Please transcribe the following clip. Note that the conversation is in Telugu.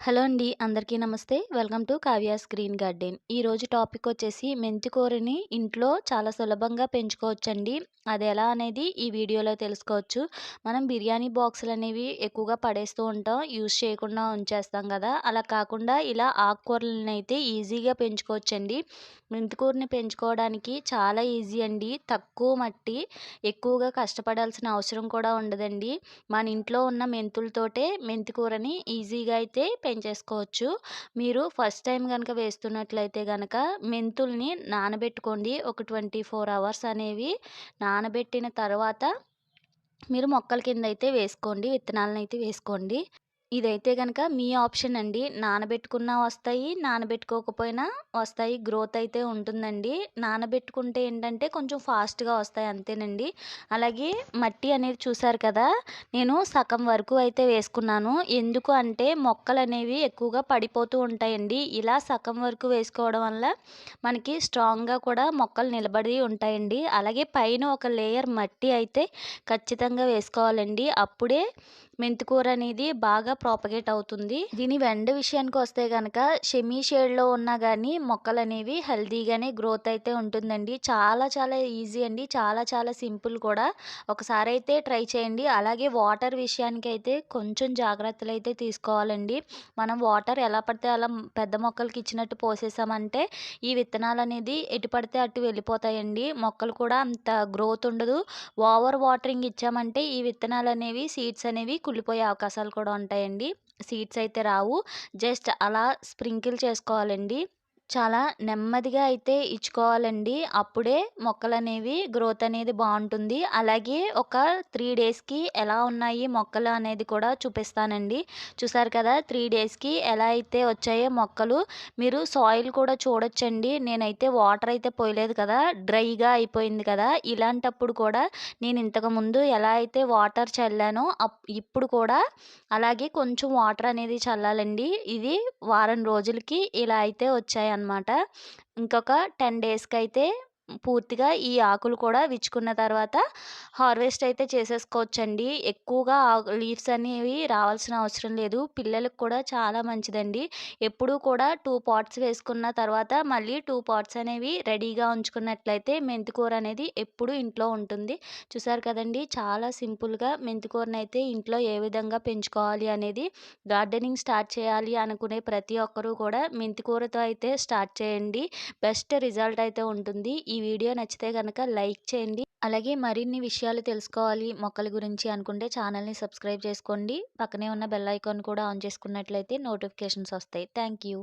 హలో అండి అందరికీ నమస్తే. Welcome to Kavya's green garden. ఈరోజు టాపిక్ వచ్చేసి మెంతికూరని ఇంట్లో చాలా సులభంగా పెంచుకోవచ్చండి. అది ఎలా అనేది ఈ వీడియోలో తెలుసుకోవచ్చు. మనం బిర్యానీ బాక్సులు అనేవి ఎక్కువగా పడేస్తూ ఉంటాం. యూజ్ చేయకుండా ఉంచేస్తాం కదా. అలా కాకుండా ఇలా ఆకుకూరలను అయితే ఈజీగా పెంచుకోవచ్చండి. మెంతికూరని పెంచుకోవడానికి చాలా ఈజీ అండి. తక్కువ మట్టి ఎక్కువగా కష్టపడాల్సిన అవసరం కూడా ఉండదండి. మన ఇంట్లో ఉన్న మెంతులతోటే మెంతికూరని ఈజీగా అయితే పెంచేసుకోవచ్చు మీరు ఫస్ట్ టైం కనుక వేస్తున్నట్లయితే కనుక మెంతుల్ని నానబెట్టుకోండి. ఒక ట్వంటీ ఫోర్ అవర్స్ అనేవి నానబెట్టిన తర్వాత మీరు మొక్కల కింద అయితే వేసుకోండి. విత్తనాలను అయితే వేసుకోండి. ఇదైతే కనుక మీ ఆప్షన్ అండి. నానబెట్టుకున్నా వస్తాయి నానబెట్టుకోకపోయినా వస్తాయి. గ్రోత్ అయితే ఉంటుందండి. నానబెట్టుకుంటే ఏంటంటే కొంచెం ఫాస్ట్గా వస్తాయి అంతేనండి. అలాగే మట్టి అనేది చూసారు కదా నేను సగం వరకు అయితే వేసుకున్నాను. ఎందుకు అంటే మొక్కలు అనేవి ఎక్కువగా పడిపోతూ ఉంటాయండి. ఇలా సగం వరకు వేసుకోవడం వల్ల మనకి స్ట్రాంగ్గా కూడా మొక్కలు నిలబడి ఉంటాయండి. అలాగే పైన ఒక లేయర్ మట్టి అయితే ఖచ్చితంగా వేసుకోవాలండి. అప్పుడే మెంతికూర అనేది బాగా ప్రాపగేట్ అవుతుంది. దీని వెండ విషయానికి వస్తే కనుక షెమీ షేడ్లో ఉన్నా కానీ మొక్కలు అనేవి హెల్తీగానే గ్రోత్ అయితే ఉంటుందండి. చాలా చాలా ఈజీ అండి. చాలా చాలా సింపుల్ కూడా. ఒకసారి అయితే ట్రై చేయండి. అలాగే వాటర్ విషయానికి అయితే కొంచెం జాగ్రత్తలు అయితే తీసుకోవాలండి. మనం వాటర్ ఎలా పడితే అలా పెద్ద మొక్కలకి ఇచ్చినట్టు పోసేసామంటే ఈ విత్తనాలు అనేది ఎటు పడితే అటు వెళ్ళిపోతాయండి. మొక్కలు కూడా అంత గ్రోత్ ఉండదు. ఓవర్ వాటరింగ్ ఇచ్చామంటే ఈ విత్తనాలు అనేవి సీడ్స్ అనేవి కుళ్ళిపోయే అవకాశాలు కూడా ఉంటాయండి. సీడ్స్ అయితే రావు. జస్ట్ అలా స్ప్రింకిల్ చేసుకోవాలండి. చాలా నెమ్మదిగా అయితే ఇచ్చుకోవాలండి. అప్పుడే మొక్కలు అనేవి గ్రోత్ అనేది బాగుంటుంది. అలాగే ఒక త్రీ డేస్కి ఎలా ఉన్నాయి మొక్కలు అనేది కూడా చూపిస్తానండి. చూసారు కదా త్రీ డేస్కి ఎలా అయితే వచ్చాయో మొక్కలు. మీరు సాయిల్ కూడా చూడొచ్చండి. నేనైతే వాటర్ అయితే పోయలేదు కదా డ్రైగా అయిపోయింది కదా. ఇలాంటప్పుడు కూడా నేను ఇంతకుముందు ఎలా అయితే వాటర్ చల్లానో ఇప్పుడు కూడా అలాగే కొంచెం వాటర్ అనేది చల్లాలండి. ఇది వారం రోజులకి ఇలా అయితే వచ్చాయి అన్నమాట. ఇంకొక టెన్ డేస్కి అయితే పూర్తిగా ఈ ఆకులు కూడా విచ్చుకున్న తర్వాత హార్వెస్ట్ అయితే చేసేసుకోవచ్చండి. ఎక్కువగా లీవ్స్ అనేవి రావాల్సిన అవసరం లేదు. పిల్లలకు కూడా చాలా మంచిదండి. ఎప్పుడూ కూడా టూ పాట్స్ వేసుకున్న తర్వాత మళ్ళీ టూ పాట్స్ అనేవి రెడీగా ఉంచుకున్నట్లయితే మెంతికూర అనేది ఎప్పుడు ఇంట్లో ఉంటుంది. చూసారు కదండి చాలా సింపుల్గా మెంతికూరను అయితే ఇంట్లో ఏ విధంగా పెంచుకోవాలి అనేది గార్డెనింగ్ స్టార్ట్ చేయాలి అనుకునే ప్రతి ఒక్కరూ కూడా మెంతికూరతో అయితే స్టార్ట్ చేయండి. బెస్ట్ రిజల్ట్ అయితే ఉంటుంది. ఈ ఈ వీడియో నచ్చితే కనుక లైక్ చేయండి. అలాగే మరిన్ని విషయాలు తెలుసుకోవాలి మొక్కల గురించి అనుకుంటే ఛానల్ని సబ్స్క్రైబ్ చేసుకోండి. పక్కనే ఉన్న బెల్ ఐకాన్ కూడా ఆన్ చేసుకున్నట్లయితే నోటిఫికేషన్స్ వస్తాయి. Thank you